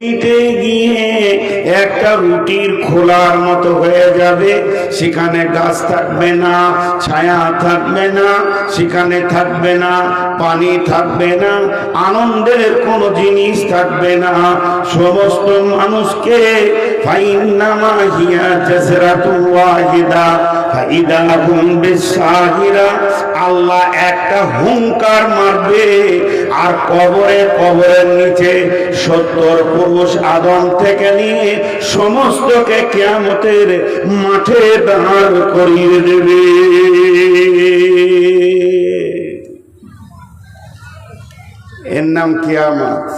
গিয়ে একটা রুটির খোলার মতো হয়ে যাবে। সেখানে গাছ থাকবে না, ছায়া থাকবে না, সেখানে থাকবে না, পানি থাকবে না, আনন্দের কোনো জিনিস থাকবে না। সমস্ত মানুষকে ফাইন্নামা হিয়া বিসাহিরা আল্লাহ একটা হুঙ্কার মারবে আর কবরে, কবরের নিচে সত্তর পুরুষ আদম থেকে নিয়ে সমস্তকে কেয়ামতের মাঠে দাঁড় করিয়ে দেবে। এর নাম কিয়ামত।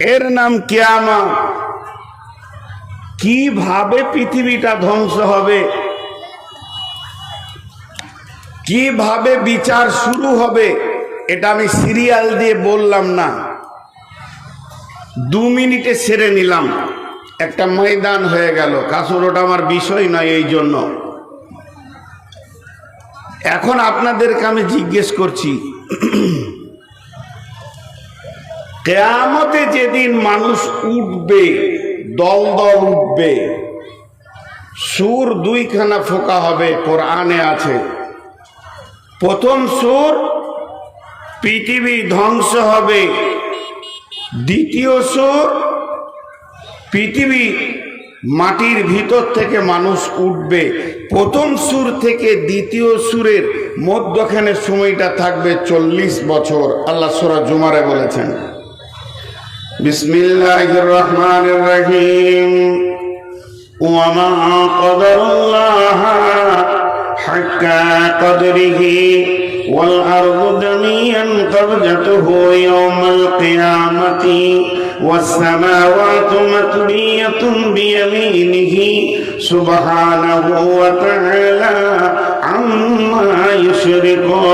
এর নাম কিয়ামত। কীভাবে পৃথিবীটা ধ্বংস হবে? কীভাবে বিচার শুরু হবে? এটা আমি সিরিয়াল দিয়ে বললাম না। দু মিনিটে সেরে নিলাম। একটা ময়দান হয়ে গেল। কাসর, ওটা আমার বিষয় নয় এই জন্য। এখন আপনাদেরকে আমি জিজ্ঞেস করছি, কেয়ামতে যেদিন মানুষ উঠবে দল দল উঠবে সুর দুইখানা ফোকা হবে, কোরআনে আছে। প্রথম সুর, পৃথিবী ধ্বংস হবে। দ্বিতীয় সুর, পৃথিবী মাটির ভিতর থেকে মানুষ উঠবে। প্রথম সুর থেকে দ্বিতীয় সুরের মধ্যখানে সময়টা থাকবে চল্লিশ বছর। আল্লাহ সোরা জুমারে বলেছেন। بسم الله الرحمن الرحيم. وما قدر الله حق قدره والأرض جميعا قبضته يوم القيامة والسماوات مطبية بيمينه سبحانه وتعالى عما يشركون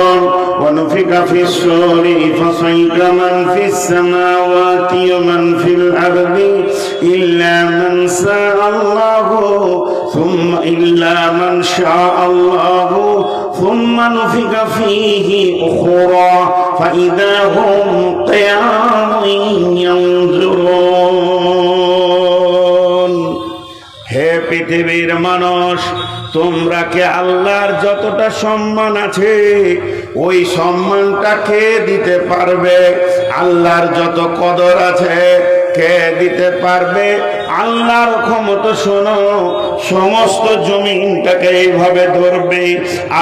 ونفق في الصور فصيق من في السماوات ومن في الأرض إلا من شاء الله ثم إلا من شاء الله ثم نفق فيه أخرى فإذا هم قيام ينظرون হে পৃথিবীর মানুষ তোমরা কে আল্লাহর যতটা সম্মান আছে ওই সম্মানটা কে দিতে পারবে? আল্লাহর যত কদর আছে কে দিতে পারবে? আল্লাহর ক্ষমতা শোনো, সমস্ত জমিনটাকে এইভাবে ধরবে,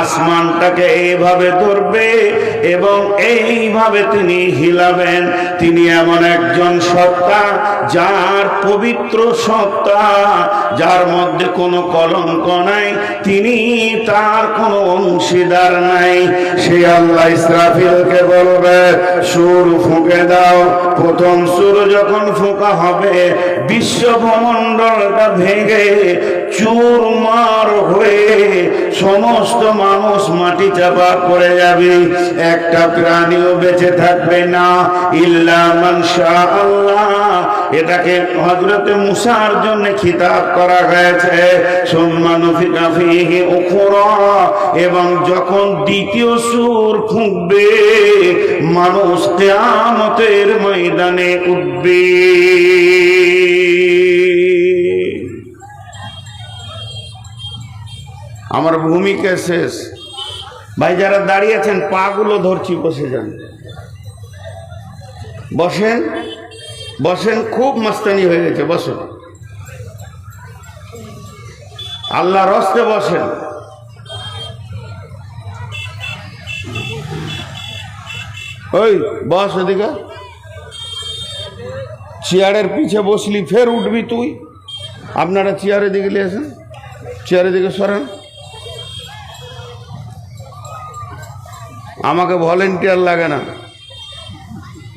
আসমানটাকে এইভাবে ধরবে, এবং এইভাবে তিনি হিলাবেন। তিনি এমন একজন সত্তা, যার পবিত্র সত্তা, যার মধ্যে কোনো কলঙ্ক নাই, তিনি তার কোনো অংশীদার নাই। সে আল্লাহ ইসরাফিলকে বলবে, সুর ফুঁকে দাও। প্রথম সুর যখন ফোঁকা হবে, বিশ্ব ভূমণ্ডলটা ভেঙে চুরমার হয়ে সমস্ত মানুষ মাটি চাপা পড়ে যাবে। একটা প্রাণীও বেঁচে থাকবে না। ইল্লা মানসা আল্লাহ। এটাকে হজরতে মুসার জন্য খিতাব করা হয়েছে। এবং যখন দ্বিতীয় সুর ফুঁকবে মানুষ কেয়ামতের ময়দানে উঠবে। আমার ভূমিকা শেষ। ভাই, যারা দাঁড়িয়ে দাঁড়িয়েছেন পাগুলো ধরছি, বসে যান। বসেন বসেন, খুব মাস্তানি হয়ে গেছে বসেন আল্লাহ রস্তে বসেন। ওই, বস এদিকে চেয়ারের পিছে বসলি, ফের উঠবি তুই। আপনারা চেয়ারে দিকে নিয়ে আসেন। চেয়ারে দিকে সরেন। আমাকে ভলেন্টিয়ার লাগে না।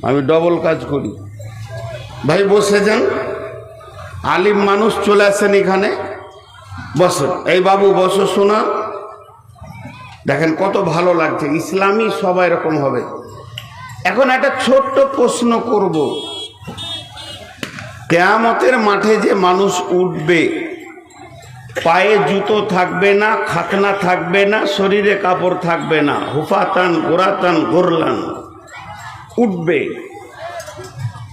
আমি ডবল কাজ করি। ভাই, বসে যান। আলিম মানুষ চলে আসেন এখানে। বসেন। এই বাবু, বসো, শোনা। দেখেন, কত ভালো লাগছে। ইসলামী সবাই এরকম হবে। এখন একটা ছোট্ট প্রশ্ন করব। কেয়ামতের মাঠে যে মানুষ উঠবে পায়ে জুতো থাকবে না, খাতনা থাকবে না, শরীরে কাপড় থাকবে না। হুফাতান, গোরাতান, গোরলান। উঠবে।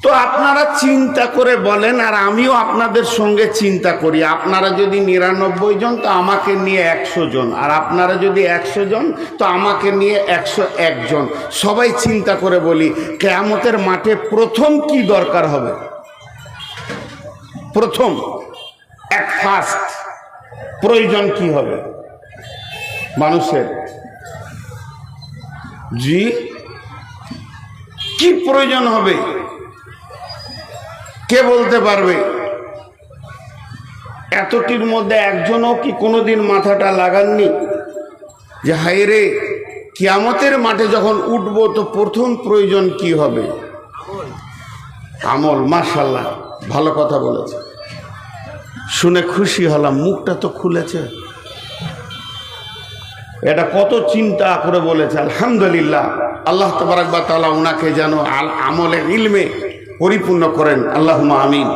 তো আপনারা চিন্তা করে বলেন, আর আমিও আপনাদের সঙ্গে চিন্তা করি। আপনারা যদি নিরানব্বই জন, তো আমাকে নিয়ে একশো জন। আর আপনারা যদি একশো জন, তো আমাকে নিয়ে একশো একজন সবাই চিন্তা করে বলি, কেয়ামতের মাঠে প্রথম কি দরকার হবে? প্রথম, এক ফার্স্ট প্রয়োজন কি হবে? মানুষের। জি, কি প্রয়োজন হবে? কে বলতে পারবে? এতটির মধ্যে একজনও কি কোনোদিন মাথাটা লাগাননি? যে হায় রে, কিয়ামতের মাঠে যখন উঠব তো প্রথম প্রয়োজন কি হবে? আমল মাশাল্লাহ ভালো কথা বলেছে। শুনে খুশি হলাম, মুখটা তো খুলেছে। এটা কত চিন্তা করে বলেছে, আলহামদুলিল্লাহ। আল্লাহ তবরাকবা তালা ওনাকে যেন আল আমলে ইলমে পরিপূর্ণ করেন। আল্লাহ আমিন।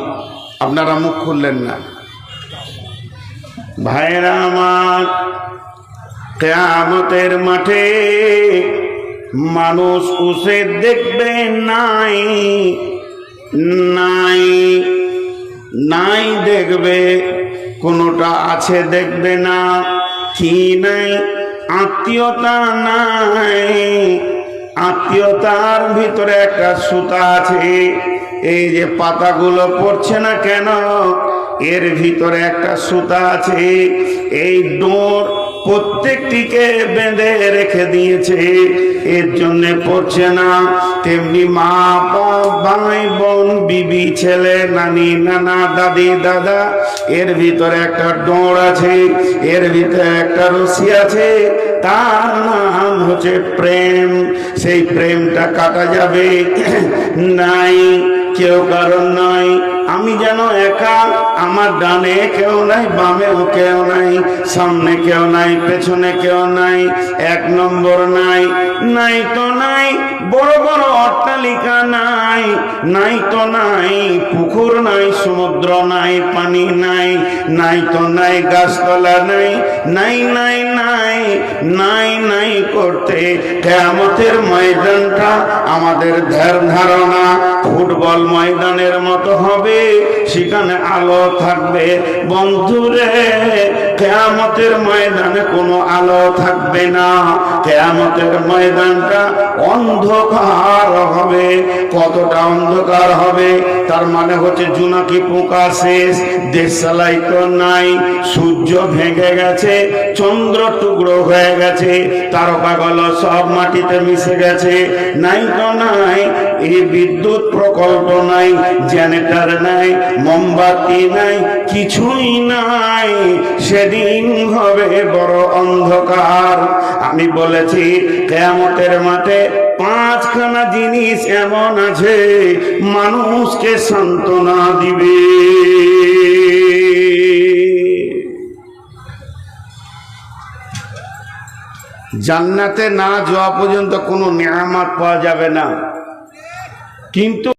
আপনারা মুখ খুললেন না। ভাইরা আমার, কেয়ামতের মাঠে মানুষ উসে দেখবে নাই নাই নাই দেখবে, কোনোটা আছে দেখবে না। কি নাই? আত্মীয়তা নাই। আত্মীয়তার ভিতরে একটা সুতা আছে। এই যে পাতাগুলো পড়ছে না কেন? এর ভিতরে একটা সুতা আছে। এই ডোর প্রত্যেকটিকে বেঁধে রেখে দিয়েছে। এর জন্য পড়ছে না। তেমনি মা বাপ, ভাই, বোন, বিবি, ছেলে, নানি, নানা, দাদি, দাদা, এর ভিতরে একটা ডোর আছে। এর ভিতরে একটা রশি আছে। তার নাম হচ্ছে প্রেম। সেই প্রেমটা কাটা যাবে। নাই, কেউ কারণ নাই। আমি যেন একা, আমার ডানে কেউ নাই, বামেও কেউ নাই, সামনে কেউ নাই, পেছনে কেউ নাই, এক নম্বর নাই নাই তো নাই, বড় বড় অট্টালিকা নাই নাই তো নাই, পুকুর নাই, সমুদ্র নাই, পানি নাই নাই তো নাই গাছতলা নাই নাই নাই নাই নাই নাই করতে কেয়ামতের ময়দানটা আমাদের ধ্যান ধারণা, ফুটবল ময়দানের মতো হবে। সেখানে আলো থাকবে। বন্ধুরে কেয়ামতের ময়দানে কোনো আলো থাকবে না। কেয়ামতের ময়দানটা অন্ধকার হবে। কতটা অন্ধকার হবে? তার মানে হচ্ছে জুনাকি পোকা শেষ, দেশালাই তো নাই, সূর্য ভেঙে গেছে, চন্দ্র টুকরো হয়ে গেছে, তারকাগুলো সব মাটিতে মিশে গেছে নাই তো নাই এই বিদ্যুৎ প্রকল্প নাই জেনারেটর নাই, মোমবাতি নাই, কিছুই নাই। সেদিন হবে বড় অন্ধকার। আমি বলেছি, কেয়ামতের মাঠে পাঁচখানা জিনিস এমন আছে, মানুষকে সান্ত্বনা দিবে। জান্নাতে না যাওয়া পর্যন্ত কোনো নিয়ামত পাওয়া যাবে না। কিন্তু